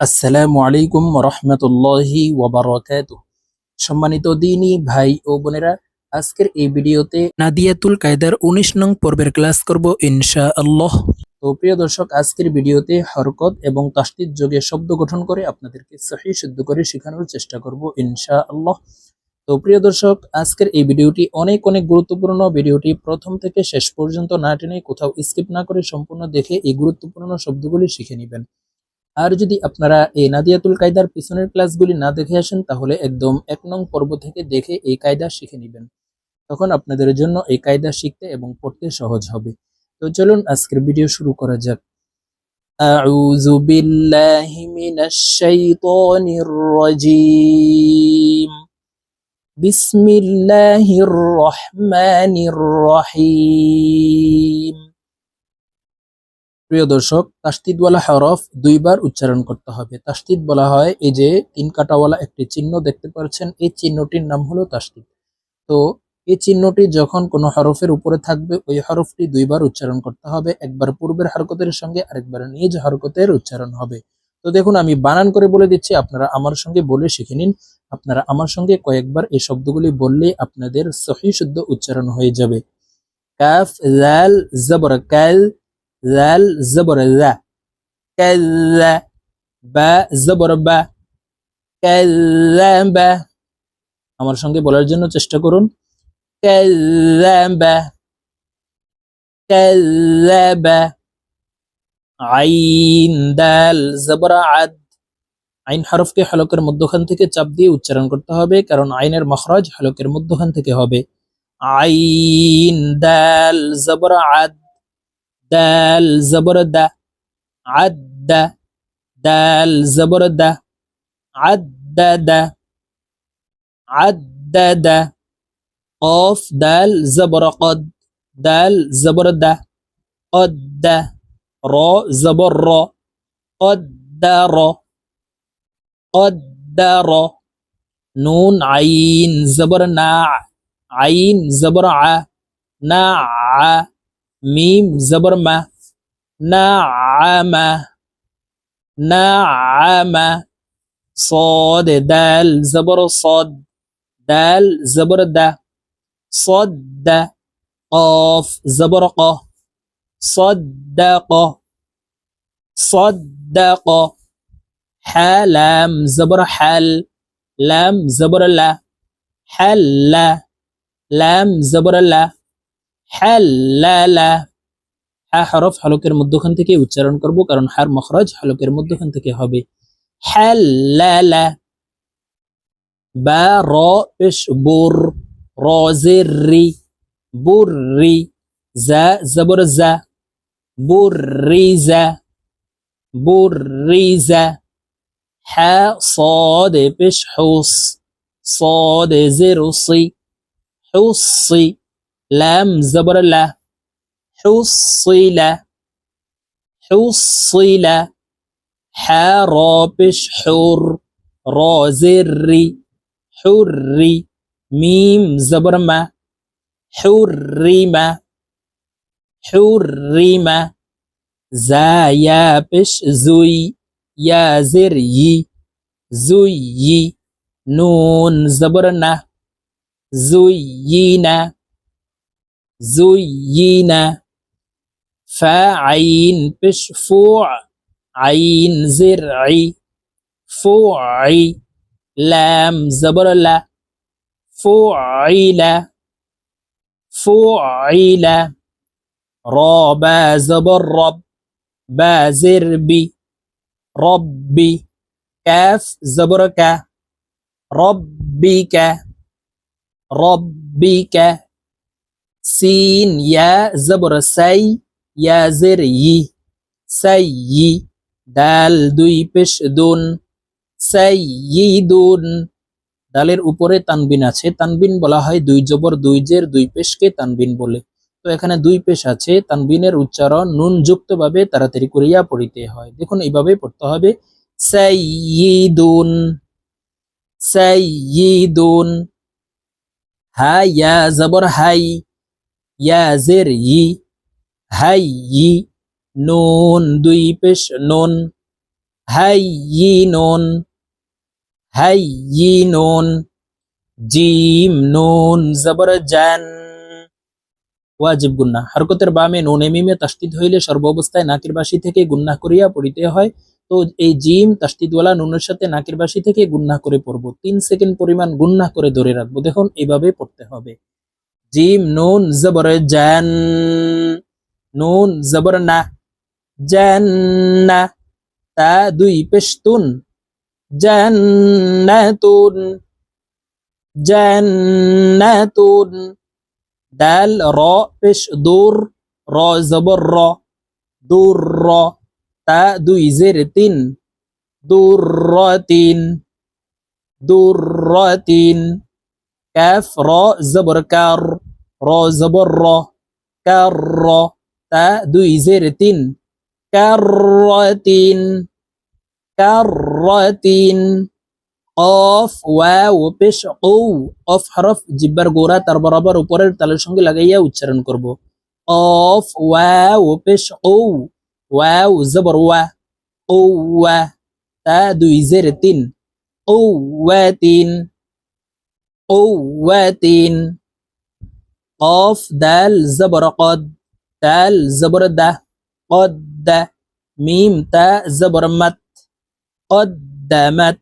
আসসালামু আলাইকুম রহমতুল্লাহি ওবরাকাত সম্মানিত দিনী ভাই ও বোনেরা, আজকের এই ভিডিওতে নাদিয়াতুল কায়দার উনিশ নং পর্বের ক্লাস করব ইনশা আল্লাহ তো প্রিয় দর্শক, আজকের ভিডিওতে হরকত এবং তাস্তিদ যোগে শব্দ গঠন করে আপনাদেরকে সহি শুদ্ধ করে শেখানোর চেষ্টা করব ইনশা আল্লাহ তো প্রিয় দর্শক, আজকের এই ভিডিওটি অনেক অনেক গুরুত্বপূর্ণ। ভিডিওটি প্রথম থেকে শেষ পর্যন্ত না টেনে কোথাও স্কিপ না করে সম্পূর্ণ দেখে এই গুরুত্বপূর্ণ শব্দগুলি শিখে নেবেন। আর যদি আপনারা এই নাদিয়াতুল কায়দার পিছনের ক্লাসগুলি না দেখে আসেন তাহলে একদম এক নং পর্ব থেকে দেখে এই কায়দা শিখে নেবেন তখন আপনাদের জন্য এই কায়দা শিখতে এবং পড়তে সহজ হবে তো চলুন আজকের ভিডিও শুরু করা যাক أعوذ بالله من الشيطان الرجيم بسم الله الرحمن الرحيم প্রিয় দর্শক, তাস্তিদওয়ালা হরফ দুইবার উচ্চারণ করতে হবে। তাস্তিদ বলা হয় এই যে তিন কাটাওয়ালা একটি চিহ্ন, দেখতে পাচ্ছেন এই চিহ্নটির নাম হলো তাস্তিদ। তো এই চিহ্নটি যখন কোনো হরফের উপরে থাকবে, ওই হরফটি দুইবার উচ্চারণ করতে হবে। একবার পূর্বের হরকতের সঙ্গে আরেকবার নিজ হরকতের উচ্চারণ হবে। তো দেখুন, আমি বানান করে বলে দিচ্ছি, আপনারা আমার সঙ্গে বলে শিখে নিন। আপনারা আমার সঙ্গে কয়েকবার এই শব্দগুলি বললে আপনাদের সহি শুদ্ধ উচ্চারণ হয়ে যাবে। কাফ, লাল, জবর, কাল লাল জবর লা কাল্লা বা জবর বা কাল্লাবা আমার সঙ্গে বলার জন্য চেষ্টা করুন। কাল্লাবা কাল্লাবা আইন দাল জবর আদ আইন হরফকে হলকের মধ্যখান থেকে চাপ দিয়ে উচ্চারণ করতে হবে, কারণ আইনের মখরাজ হলকের মধ্যখান থেকে হবে। আইন দাল জবর আদ دال زبردة د دال زبردة عددة عدد عدد قاف دال زبرقد دال زبردة قد را زبر را قدر قدر نون عين زبرناع عين زبرع ع ناع. ميم زبر ما نعم نعم صاد. دال. زبر صد دال. زبر د. صد. قاف. زبر ق. صدق. صدق. حلام زبر حل. لام. زبر لا. حل. لام. زبر لا. حلل হা হরফ হলকের মধ্যখান থেকে উচ্চারণ করব কারণ হার মখরাজ হলকের মধ্যখান থেকে হবে হাল্লালা বা র পেশ বুর রজের রি বুররি জা জবর জা বুররিজা বুররিজা হা صاد পেশ হুস صاد زر صي حصي لام زبر لا. حصل حصل حرابش حر. رازري. حري. ميم زبر ما. حرم حرم زايابش زوي. يا زري زوي. نون زبرنا زينا زينا فعين بش فوع عين زرعي. فوعي لام زبر لا. فعل فعل رابا زبر رب بازر بي. ربي كاف زبرك ربك ربك সিন ইয়া জবর সাই ইয়া জের ই সাই ই দাল দুই পেশ দুন সাই ই দুন ডালের উপরে তানবিন আছে। তানবিন বলা হয় দুই জবর, দুই জের, দুই পেশকে তানবিন বলে। তো এখানে দুই পেশ আছে। তানবিনের উচ্চারণ নুন যুক্তভাবে তাড়াতাড়ি করিয়া পড়িতে হয়। দেখুন, এইভাবে পড়তে হবে। সাইয়িদুন সাইয়িদুন হা ইয়া জবর হাই ইয়া জের ই হাই ই নুন দুই পেশ নুন হাইয়িনুন হাইয়িনুন জিম নুন জবর জান ওয়াজিব গুন্না হরকতের বামে নুনে মিমে তাস্তিদ হইলে সর্বাবস্থায় নাকের বাসি থেকে গুন্না করিয়া পড়িতে হয় তো এই জিম তাস্তিদওয়ালা নুনের সাথে নাকের বাসি থেকে গুন্না করে পড়ব তিন সেকেন্ড পরিমাণ গুন্না করে ধরে রাখব দেখুন এইভাবে পড়তে হবে জিম নুন জবর জান নুন জবর না জান্না তা দুই পেশতুন জান্নাতুন জান্নাতুন দাল র পেশ দূর র জবর র দূর র তা দুই জের তিন দূর র তিন দূর র তিন কাফ র জবর কার র জবর র কার র তা দুই জের তিন কার তিন কার তিন, অফ ওয়াও পেশ ও অফ হরফ জিব্বার গোড়া তার বরাবর উপরের তালের সঙ্গে লাগাইয়া উচ্চারণ করব অফ ওয়াও পেশ ও ওয়াও জবর ওয়া ও ওয়া তা দুই জের তিন ও ওয়া তিন ও ওয়া তিন قاف دال زبر قد دال زبر ده قد ميم تاء زبر مت قدمت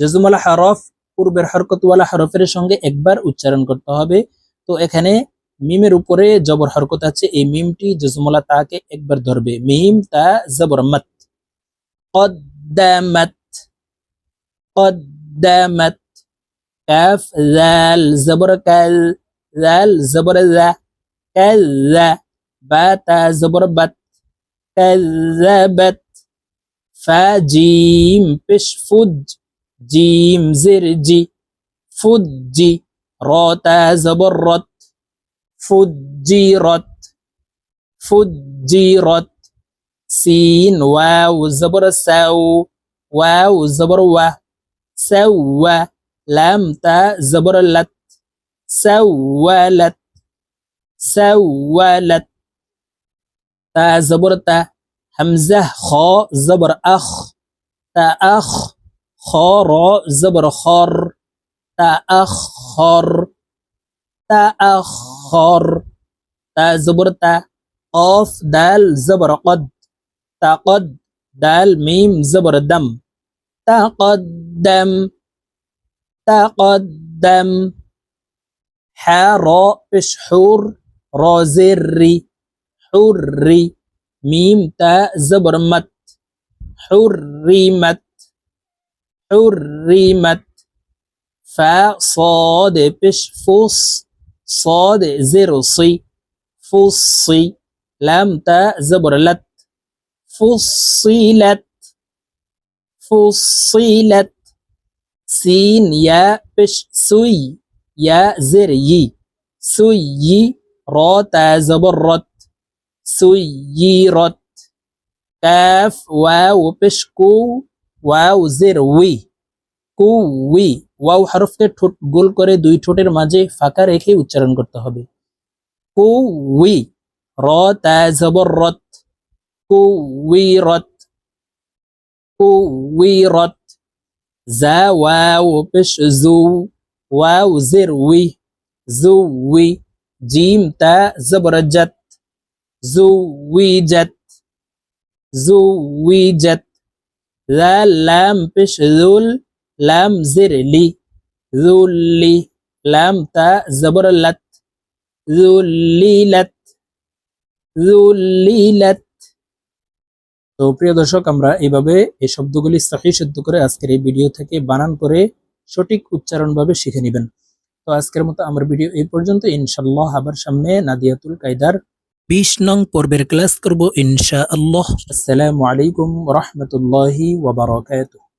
জজমওয়ালা হরফ পূর্বের হরকতওয়ালা হরফের সঙ্গে একবার উচ্চারণ করতে হবে তো এখানে মিমের উপরে জবর হরকত আছে এই মিমটি জজমওয়ালা তাকে একবার ধরবে মিম তা জবর মত قدمت قدمت كاف ذال زبر كال زال زبر ذا كذا. بات زبر بات كذبت. فجيم بش فج. جيم زرجي فجي. روتا زبر رت فجرت فجرت سين واو زبر ساو. واو زبر وا. سوى لام تا زبر لت. سولت. سولت. تا زبر تا. همزه خا زبر أخ. تا أخ خا را زبر خار. تا أخ خار. تا أخ خار. تا زبر تا. قاف دال زبر قد. تا قد دال ميم زبر دم. تقدم تقدم حار بشحور رازري حري ميم تا زبر مت. حرمت حرمت فا صاد بش فص صاد زرصي فصي لام تا زبر لت. فصلت سين يا بش سوي. ইয়া জের ই সুই ই র তা জবর রত সুই ই রত কাফ ওয়াও পেশ কু ওয়াও জের উই কু উই ওয়াও হরফকে ঠোঁট গোল করে দুই ঠোঁটের মাঝে ফাঁকা রেখে উচ্চারণ করতে হবে। কু উই র তা জবর রত কু উই রত কু উই রত যা ওয়াও পেশ জু। ওয়াও জের উই জু উই জিম তা জবরজত জু উই জত জু উই জত لا لام بش ذول لام زر لي ذول لي لام تا زبر لت ذول لي لت তো প্রিয় দর্শক, আমরা এইভাবে এই শব্দগুলি সহি শুদ্ধ করে আজকের এই ভিডিও থেকে বানান করে সঠিক উচ্চারণভাবে শিখে নেবেন। তো আজকের মতো আমার ভিডিও এই পর্যন্ত। ইনশাল্লাহ আবার সামনে নাদিয়াতুল কায়দার বিশ নং পর্বের ক্লাস করব ইনশা আল্লাহ আসসালামু আলাইকুম রহমতুল্লাহি ওয়াবারাকাতুহ